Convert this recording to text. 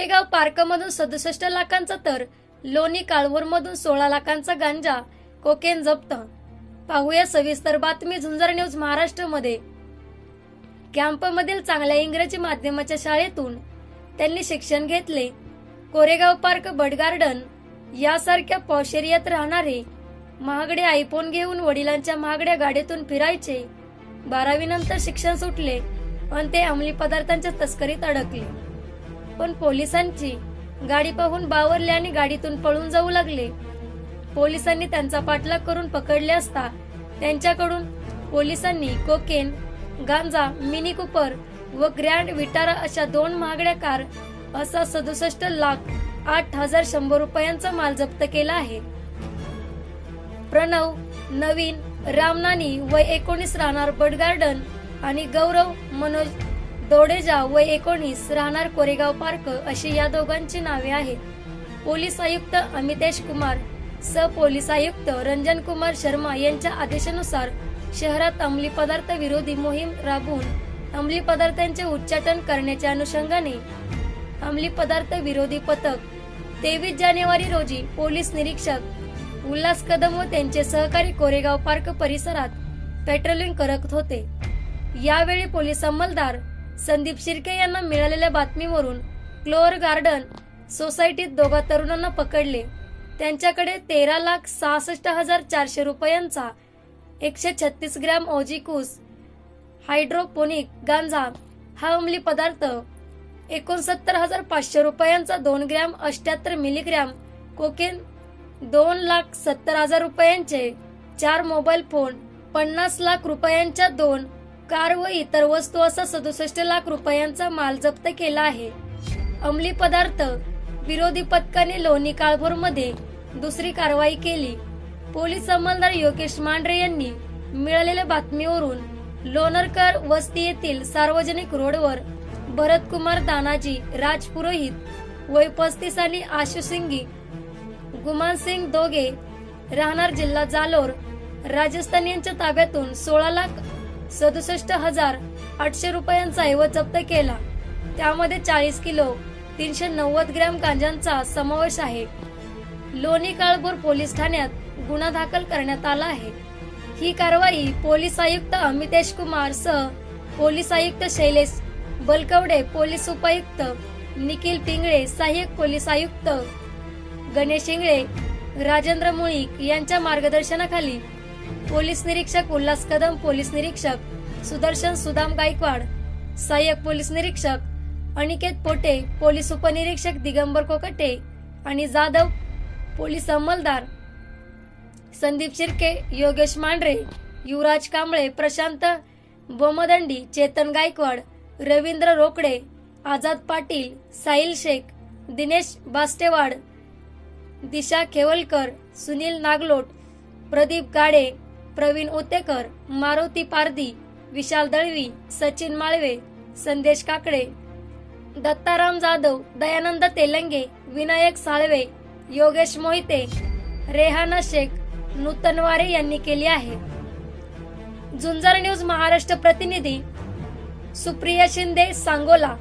कोरेगाव पार्कमधून सदुसष्ट लाखांचा तर लोणी काळभोरमधून सोळा लाखांचा गांजा कोकेन जप्त. पाहूया सविस्तर बातमी झुंजार न्यूज महाराष्ट्रमध्ये. कॅम्पमधील चांगल्या इंग्रजी माध्यमाच्या शाळेतून त्यांनी शिक्षण घेतले. कोरेगाव पार्क बड गार्डन यासारख्या पॉश एरियात राहणारे महागडे आयफोन घेऊन वडिलांच्या महागड्या गाडीतून फिरायचे. बारावी नंतर शिक्षण सुटले आणि ते अंमली पदार्थांच्या तस्करीत अडकले. पण पोलिसांची गाडी पाहून बावरले आणि गाडीतून पळून जाऊ लागले. पोलिसांनी त्यांचा पाठलाग करून पकडले असता त्यांच्याकडून पोलिसांनी कोकेन गांजा मिनी कुपर व ग्रँड विटारा अशा दोन महागड्या कार असा सदुसष्ट लाख आठ हजार शंभर रुपयांचा माल जप्त केला आहे. प्रणव नवीन रामनानी व एकोणीस राहणार बड गार्डन आणि गौरव मनोज दोडेजा व एकोणीस राहणार कोरेगाव पार्क अशी या दोघांची नावे आहेत. पोलीस आयुक्त अमितेश कुमार स पोलीस आयुक्त रंजन कुमार शर्मा यांच्या आदेशानुसार शहरात अंमली पदार्थ विरोधी मोहीम राबवून अंमली पदार्थांचे उच्चाटन करण्याच्या अनुषंगाने अंमली पदार्थ विरोधी पथक तेवीस जानेवारी रोजी पोलीस निरीक्षक उल्हास कदम व त्यांचे सहकारी कोरेगाव पार्क परिसरात पेट्रोलिंग करत होते. यावेळी पोलीस अंमलदार संदीप शिर्के यांना मिळालेल्या बातमीवरून क्लोअर गार्डन सोसायटीत दोघा तरुणांना पकडले. त्यांच्याकडे तेरा लाख सहासष्ट हजार चारशे रुपयांचा एकशे छत्तीस ग्रॅम ओजिकूस हायड्रोपोनिक गांजा हा अंमली पदार्थ एकोणसत्तर हजार पाचशे रुपयांचा दोन ग्रॅम अष्ट्याहत्तर मिलीग्रॅम कोकेन दोन लाख सत्तर हजार रुपयांचे चार मोबाईल फोन पन्नास लाख रुपयांच्या दोन कार व इतर वस्तू असा सदुसष्ट लाख रुपयांचा माल जप्त केला आहे. अंमली पदार्थ विरोधी पथकाने लोणी काळभोरमध्ये दुसरी कारवाई केली. पोलीस अंमलदार योगेश मांढरे यांनी मिळालेल्या बातमीवरून लोणरकर वस्ती येथील सार्वजनिक रोडवर भरतकुमार दानाजी राजपुरोहित वय पस्तीस आणि आशु सिंगी गुमान सिंग दोघे राहणार जिल्हा जालोर राजस्थान यांच्या ताब्यातून सोळा लाख सदुसष्ट हजार आठशे रुपयांचा ऐवज जप्त केला. त्यामध्ये चाळीस किलो तीनशे नव्वद ग्रॅम गांजांचा समावेश आहे. लोणी काळभोर पोलीस ठाण्यात गुन्हा दाखल करण्यात आला आहे. ही कारवाई पोलीस आयुक्त अमितेश कुमार सह पोलीस आयुक्त शैलेश बलकवडे पोलीस उपायुक्त निखिल पिंगळे सहाय्यक पोलीस आयुक्त गणेश इंगळे राजेंद्र मुळीक यांच्या मार्गदर्शनाखाली पोलीस निरीक्षक उल्हास कदम पोलीस निरीक्षक सुदर्शन सुदाम गायकवाड सहाय्यक पोलीस निरीक्षक अनिकेत पोटे पोलीस उपनिरीक्षक दिगंबर कोकटे आणि जाधव पोलीस अंमलदार संदीप शिर्के योगेश मांढरे युवराज कांबळे प्रशांत बोमदंडी चेतन गायकवाड रवींद्र रोकडे आझाद पाटील साहिल शेख दिनेश बास्टेवाड दिशा खेवलकर सुनील नागलोट प्रदीप गाडे प्रवीण उतेकर मारुती पारदी विशाल दळवी सचिन माळवे संदेश काकडे दत्ताराम जाधव दयानंद तेलंगे विनायक साळवे योगेश मोहिते रेहाना शेख नूतनवारे यांनी केली आहे. झुंजार न्यूज महाराष्ट्र प्रतिनिधी सुप्रिया शिंदे सांगोला.